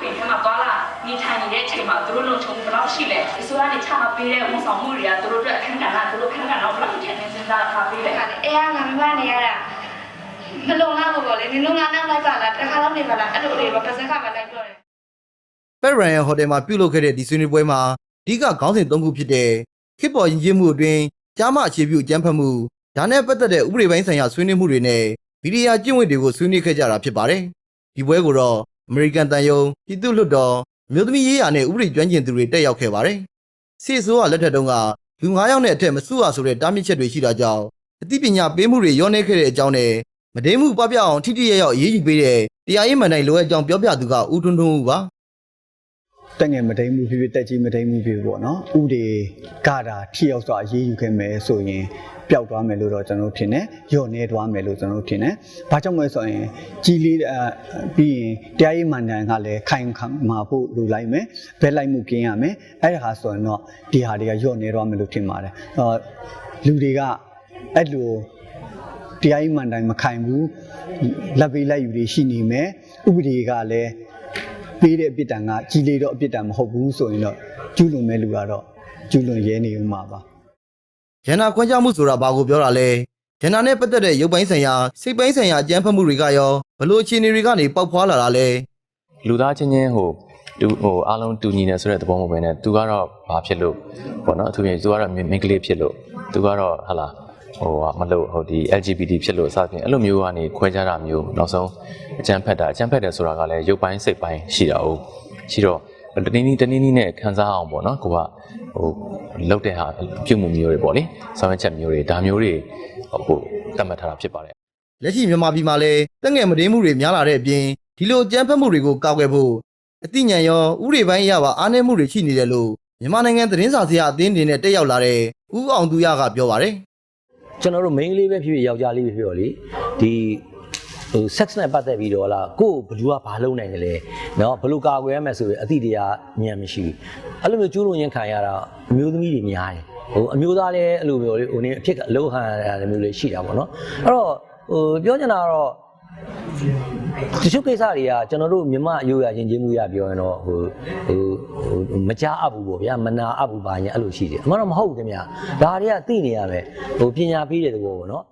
ခွေထဲမှာသွားလာနေထိုင်နေတဲ့အချိန်မှာသူတို့လုံခြုံမှုဘယ်လောက်ရှိလဲအစိုးရနေချမှတ်ပေးတဲ့ဝန်ဆောင်မှုတွေကသူတို့အတွက်အခန်းကဏ္ဍသူတို့အခန်းကဏ္ဍကိုဘယ်လောက်ထည့်သွင်းစဉ်းစားထားပေးလဲအဲအားငါမမနေရတာမလုံလောက်ဘူးပေါ့လေနင်တို့ငါနောက်လိုက်ပါလားတစ်ခါတော့နေပါလားအဲ့လိုလေးပါပါစက်ကပဲလိုက်ပြောတယ်ပက်ရန်ရဲ့ဟိုတယ်မှာပြုလုပ်ခဲ့တဲ့ဒီဆွေးနွေးပွဲမှာအဓိကခေါင်းစဉ်၃ခုဖြစ်တဲ့ခေတ်ပေါ်ယဉ်ကျေးမှုအတွင်းကြားမအခြေပြုအကြမ်းဖက်မှုဒါနဲ့ပတ်သက်တဲ့ဥပဒေပိုင်းဆိုင်ရာဆွေးနွေးမှုတွေနဲ့ဗီဒီယိုကျင့်ဝတ်တွေကိုဆွေးနွေးခဲ့ကြတာဖြစ်ပါတယ်။ဒီပွဲကိုတော့ အမေရိကန်တန်ယုံပြည်သူ့လွှတ်တော်အမျိုးသမီးရေးရာနဲ့ဥပဒေကျွမ်းကျင်သူတွေတက်ရောက်ခဲ့ပါတယ်။စီဆိုးကလက်ထက်တုန်းကလူ9ယောက်နဲ့အထက်မစုရဆိုတဲ့တားမြစ်ချက်တွေရှိတာကြောင့်အသိပညာပေးမှုတွေရောနေခဲ့တဲ့အကြောင်းနဲ့မဒိမှုပပျောက်အောင်ထိထိရောက်ရောက်အရေးယူပေးတဲ့တရားရေးမှန်တိုင်လိုအပ်ကြောင်းပြောပြသူကဦးထွန်းထွန်းဦးပါ တက်ငယ်မတိမ်မှုဖြစ်ဖြစ်တက်ကြီးမတိမ်မှုဖြစ်ဖြစ်ပေါ့နော်ဥပဒေကတာထိရောက်စွာအရေးယူခဲ့မယ်ဆိုရင်ပျောက်သွားမယ်လို့တော့ကျွန်တော်တို့ထင်တယ်ညော့နေသွားမယ်လို့ကျွန်တော်တို့ထင်တယ်ဘာကြောင့်လဲဆိုရင်ကြီးလေးအပြီးရင်တရားရေးမှန်တယ်ကလည်းခိုင်ခန့်မှာဖို့လိုလိုက်မယ်ဘဲလိုက်မှုကင်းရမယ်အဲ့ဒါဟာဆိုရင်တော့ဒီဟာတွေကညော့နေသွားမယ်လို့ထင်ပါတယ်အော်လူတွေကအဲ့လိုတရားရေးမှန်တိုင်းမခိုင်ဘူးလက်ပေးလိုက်ယူတွေရှိနေမယ်ဥပဒေကလည်း ပေးတဲ့အပြစ်ဒဏ်ကကြီးလေးတော့အပြစ်ဒဏ်မဟုတ်ဘူးဆိုရင်တော့ကျူးလွန်မဲ့လူကတော့ကျူးလွန်ရဲနေဦးမှာပါရန်နာခွင့်ကြမှုဆိုတာဘာကိုပြောတာလဲရန်နာနဲ့ပတ်သက်တဲ့ရုပ်ပိုင်းဆိုင်ရာစိတ်ပိုင်းဆိုင်ရာအကြမ်းဖက်မှုတွေကရောဘလို့အခြေအနေတွေကနေပေါက်ဖွာလာတာလဲလူသားချင်းချင်းဟိုတူဟိုအားလုံးတူညီနေဆိုတဲ့သဘောမဟုတ်ဘဲနဲ့သူကတော့ဘာဖြစ်လို့ပေါ့နော်အထူးဖြင့်သူကတော့မိန်းကလေးဖြစ်လို့သူကတော့ဟာလာ ဟိုဟာမလို့ဟိုဒီ LGBT ဖြစ်လို့အစဖြင့်အဲ့လိုမျိုးကနေခွဲခြားတာမျိုးနောက်ဆုံးအကြမ်းဖက်တာအကြမ်းဖက်တယ်ဆိုတာကလည်းရုပ်ပိုင်းစိတ်ပိုင်းရှိတာ哦ရှိတော့တနည်းနည်းတနည်းနည်းနဲ့ခံစားအောင်ပေါ့နော်ကိုကဟိုလောက်တဲ့ဟာပြုမှုမျိုးတွေပေါ့လေဆောင်ရွက်ချက်မျိုးတွေဒါမျိုးတွေဟိုသတ်မှတ်ထားတာဖြစ်ပါတယ်လက်ရှိမြန်မာပြည်မှာလည်းတက်ငယ်မဒင်းမှုတွေများလာတဲ့အပြင်ဒီလိုအကြမ်းဖက်မှုတွေကိုကာကွယ်ဖို့အသိဉာဏ်ရောဥပဒေပိုင်းအရပါအားနည်းမှုတွေရှိနေတယ်လို့မြန်မာနိုင်ငံသတင်းစာဆရာအသင်းတွေနဲ့တက်ရောက်လာတဲ့ဦးအောင်သူရကပြောပါတယ် ကျွန်တော်တို့ main လေးပဲဖြစ်ဖြစ်ယောက်ျားလေးပဲဖြစ်ဖြစ်လေဒီဟို sex နဲ့ပတ်သက်ပြီးတော့လားကိုယ်ဘလူကဘာလုပ်နိုင်တယ်လဲเนาะဘလူကာကွယ်ရမယ်ဆိုရင်အသည့်တရားဉာဏ်မရှိဘူးအဲ့လိုမျိုးကျူးလွန်ရင်ခံရတာအမျိုးသမီးတွေများတယ်ဟိုအမျိုးသားလည်းအဲ့လိုမျိုးလေဟိုနေအဖြစ်ကအလုံးဟန်ရတယ်မျိုးလေးရှိတာပေါ့เนาะအဲ့တော့ဟိုပြောချင်တာကတော့ တချို့ကိစ္စတွေကကျွန်တော်တို့မြမအယိုးရချင်းချင်းမှုရပြောရင်တော့ဟိုဟိုဟိုမကြားအပ်ဘူးပေါ့ဗျာမနာအပ်ဘူးပါရင်အဲ့လိုရှိတယ်အမှန်တော့မဟုတ်ဘူးခင်ဗျာဒါတွေကသိနေရမယ်ဟိုပညာပေးတဲ့သဘောပေါ့နော်